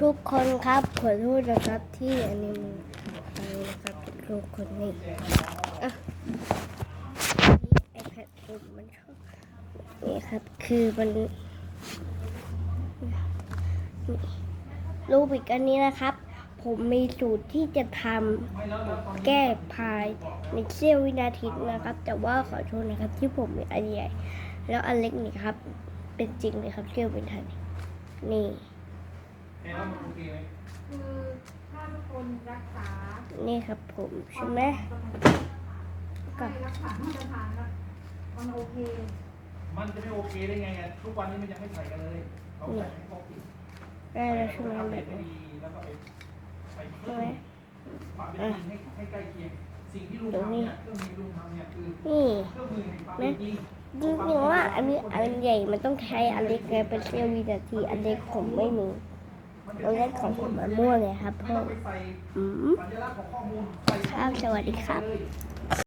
ทุกคนครับขอโทษนะครับที่อันนี้มันไปนะครับทุกคนนี่อะไอแพดผมมันชอบนี่ครับคือมันรูปอีกอันนี้นะครับ ผมมีสูตรที่จะทำแก้พายในเสี้ยววินาทีนะครับ แต่ว่าขอโทษนะครับ ที่ผมมีอันใหญ่ แล้วอันเล็กนี่ครับ เป็นจริงเลยครับเสี้ยววินาทีนี่ แค่ว่ามันโอเคไหมคือถ้าทุกคนรักษานี่ครับผมใช่ไหมก็รักษามาตรฐานแล้วมันโอเค มันจะไม่โอเคได้ไงอะทุกวันนี้มันยังไม่ใส่กันเลยเขาใส่ให้ครบผิดได้แล้วใช่ไหมทำแบให้บไม่นี้ดีแล้วก็ไปไปใช่ไหมปรับเป็นจริงให้ให้ใกล้เคียงสิ่งที่ลุงทำเนี่ยเครื่องมือลุงทำเนี่ยคือนี่เครื่องมือแห่งความเป็นจริงจริงๆว่าอันนี้อันใหญ่มันต้องใช้อันเล็กไงเป็นเสี้ยววินาทีอันเล็กผมไม่มี อันเล็กของผมมันมั่วเลยครับพ่ออืมสัญลักษณ์ของข้อมูลใส่ครับสวัสดีครับ